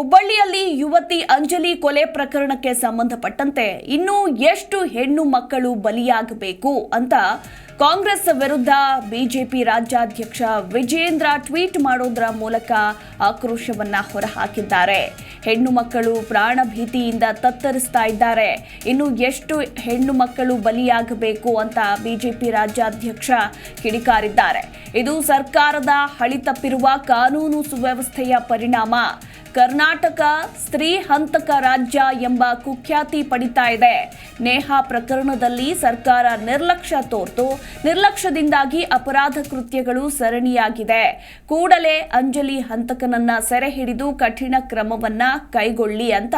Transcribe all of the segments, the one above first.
ಹುಬ್ಬಳ್ಳಿಯಲ್ಲಿ ಯುವತಿ ಅಂಜಲಿ ಕೊಲೆ ಪ್ರಕರಣಕ್ಕೆ ಸಂಬಂಧಪಟ್ಟಂತೆ ಇನ್ನೂ ಎಷ್ಟು ಹೆಣ್ಣು ಮಕ್ಕಳು ಬಲಿಯಾಗಬೇಕು ಅಂತ ಕಾಂಗ್ರೆಸ್ ವಿರುದ್ಧ ಬಿಜೆಪಿ ರಾಜ್ಯಾಧ್ಯಕ್ಷ ವಿಜೇಂದ್ರ ಟ್ವೀಟ್ ಮಾಡೋದ್ರ ಮೂಲಕ ಆಕ್ರೋಶವನ್ನ ಹೊರಹಾಕಿದ್ದಾರೆ. ಹೆಣ್ಣು ಮಕ್ಕಳು ಪ್ರಾಣ ಭೀತಿಯಿಂದ ತತ್ತರಿಸ್ತಾ ಇದ್ದಾರೆ. ಇನ್ನು ಎಷ್ಟು ಹೆಣ್ಣು ಮಕ್ಕಳು ಬಲಿಯಾಗಬೇಕು ಅಂತ ಬಿಜೆಪಿ ರಾಜ್ಯಾಧ್ಯಕ್ಷ ಕಿಡಿಕಾರಿದ್ದಾರೆ. ಇದು ಸರ್ಕಾರದ ಹಳಿ ತಪ್ಪಿರುವ ಕಾನೂನು ಸುವ್ಯವಸ್ಥೆಯ ಪರಿಣಾಮ. ಕರ್ನಾಟಕ ಸ್ತ್ರೀ ಹಂತಕ ರಾಜ್ಯ ಎಂಬ ಕುಖ್ಯಾತಿ ಪಡಿತಾ ಇದೆ. ನೇಹಾ ಪ್ರಕರಣದಲ್ಲಿ ಸರ್ಕಾರ ನಿರ್ಲಕ್ಷ್ಯ ತೋರ್ತು. ನಿರ್ಲಕ್ಷ್ಯದಿಂದಾಗಿ ಅಪರಾಧ ಕೃತ್ಯಗಳು ಸರಣಿಯಾಗಿದೆ. ಕೂಡಲೇ ಅಂಜಲಿ ಹಂತಕನನ್ನ ಸೆರೆ ಹಿಡಿದು ಕಠಿಣ ಕ್ರಮವನ್ನ ಕೈಗೊಳ್ಳಿ ಅಂತ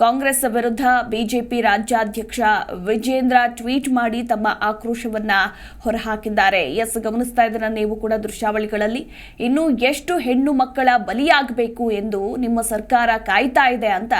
ಕಾಂಗ್ರೆಸ್ ವಿರುದ್ಧ ಬಿಜೆಪಿ ರಾಜ್ಯಾಧ್ಯಕ್ಷ ವಿಜೇಂದ್ರ ಟ್ವೀಟ್ ಮಾಡಿ ತಮ್ಮ ಆಕ್ರೋಶವನ್ನ ಹೊರಹಾಕಿದ್ದಾರೆ. ಎಸ್, ಗಮನಿಸ್ತಾ ಇದ್ದೀರ ನೀವು ಕೂಡ ದೃಶ್ಯಾವಳಿಗಳಲ್ಲಿ? ಇನ್ನೂ ಎಷ್ಟು ಹೆಣ್ಣು ಮಕ್ಕಳ ಬಲಿಯಾಗಬೇಕು ಎಂದು ನಿಮ್ಮ ಸರ್ಕಾರ ಕಾಯ್ತಾ ಇದೆ ಅಂತ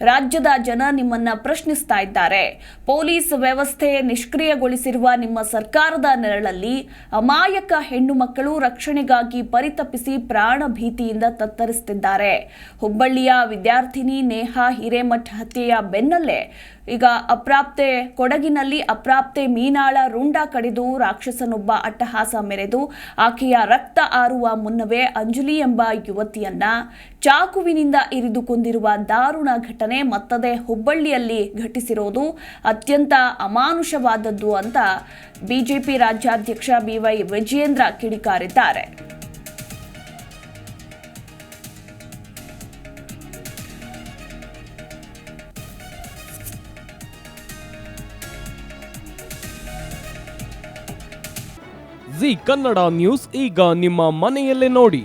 ರಾಜ್ಯದ ಜನ ನಿಮ್ಮನ್ನ ಪ್ರಶ್ನಿಸ್ತಾ ಇದ್ದಾರೆ. ಪೊಲೀಸ್ ವ್ಯವಸ್ಥೆ ನಿಷ್ಕ್ರಿಯಗೊಳಿಸಿರುವ ನಿಮ್ಮ ಸರ್ಕಾರದ ನೆರಳಲ್ಲಿ ಅಮಾಯಕ ಹೆಣ್ಣು ಮಕ್ಕಳು ರಕ್ಷಣೆಗಾಗಿ ಪರಿತಪಿಸಿ ಪ್ರಾಣ ಭೀತಿಯಿಂದ ತತ್ತರಿಸುತ್ತಿದ್ದಾರೆ ಹುಬ್ಬಳ್ಳಿಯ ವಿದ್ಯಾರ್ಥಿನಿ ನೇಹಾ ಹಿರೇಮಠ ಹತ್ಯೆಯ ಬೆನ್ನಲ್ಲೇ ಈಗ ಅಪ್ರಾಪ್ತೆ ಕೊಡಗಿನಲ್ಲಿ ಅಪ್ರಾಪ್ತೆ ಮೀನಾಳ ರುಂಡ ಕಡಿದು ರಾಕ್ಷಸನೊಬ್ಬ ಅಟ್ಟಹಾಸ ಮೆರೆದು ಆಕೆಯ ರಕ್ತ ಆರುವ ಮುನ್ನವೇ ಅಂಜಲಿ ಎಂಬ ಯುವತಿಯನ್ನ ಚಾಕುವಿನಿಂದ ಇರಿದುಕೊಂಡಿರುವ ದಾರುಣ ಘಟನೆ ಮತ್ತದೆ ಹುಬ್ಬಳ್ಳಿಯಲ್ಲಿ ಘಟಿಸಿರೋದು ಅತ್ಯಂತ ಅಮಾನುಷವಾದದ್ದು ಅಂತ ಬಿಜೆಪಿ ರಾಜ್ಯಾಧ್ಯಕ್ಷ ಬಿವೈ ವಿಜಯೇಂದ್ರ ಕಿಡಿಕಾರಿದ್ದಾರೆ. ಜಿ ಕನ್ನಡ ನ್ಯೂಸ್ ಈಗ ನಿಮ್ಮ ಮನೆಯಲ್ಲೇ ನೋಡಿ.